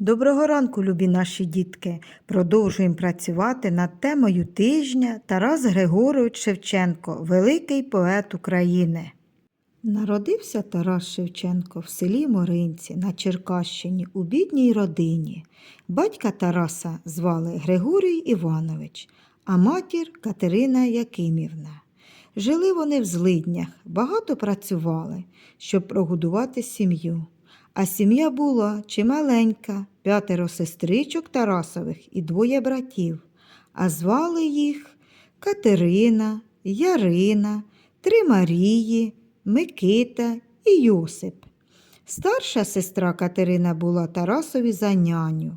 Доброго ранку, любі наші дітки. Продовжуємо працювати над темою тижня Тарас Григорович Шевченко, великий поет України. Народився Тарас Шевченко в селі Моринці на Черкащині у бідній родині. Батька Тараса звали Григорій Іванович, а матір Катерина Якимівна. Жили вони в злиднях, багато працювали, щоб прогодувати сім'ю. А сім'я була чималенька, п'ятеро сестричок Тарасових і двоє братів, а звали їх Катерина, Ярина, три Марії, Микита і Йосип. Старша сестра Катерина була Тарасові за няню.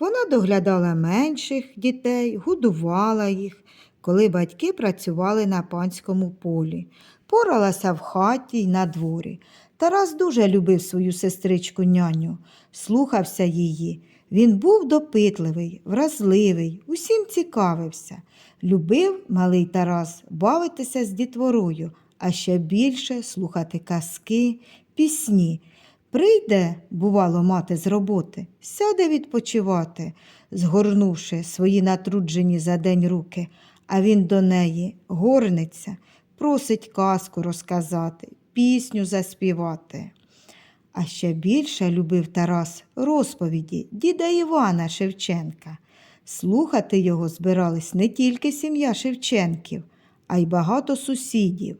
Вона доглядала менших дітей, годувала їх, коли батьки працювали на панському полі, поралася в хаті й на дворі. Тарас дуже любив свою сестричку няню, слухався її. Він був допитливий, вразливий, усім цікавився. Любив малий Тарас бавитися з дітворою, а ще більше слухати казки, пісні. Прийде, бувало, мати з роботи, сяде відпочивати, згорнувши свої натруджені за день руки, а він до неї горниться, просить казку розказати, пісню заспівати. А ще більше любив Тарас розповіді діда Івана Шевченка. Слухати його збирались не тільки сім'я Шевченків, а й багато сусідів.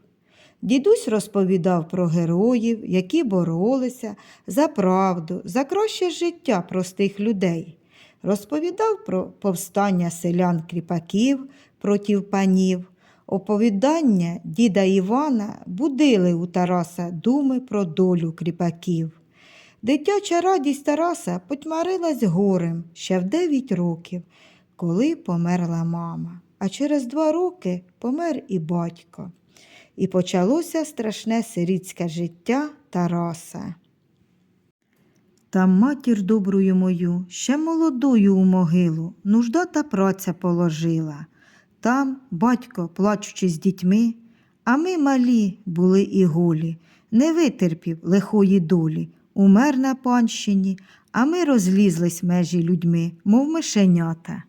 Дідусь розповідав про героїв, які боролися за правду, за краще життя простих людей. Розповідав про повстання селян кріпаків проти панів. Оповідання діда Івана будили у Тараса думи про долю кріпаків. Дитяча радість Тараса потьмарилась горем ще в дев'ять років, коли померла мама. А через два роки помер і батько. І почалося страшне сирітське життя Тараса. Там матір добрую мою, ще молодою у могилу, нужда та праця положила. Там батько, плачучи з дітьми, а ми малі були і голі, не витерпів лихої долі, умер на панщині, а ми розлізлись межі людьми, мов мишенята.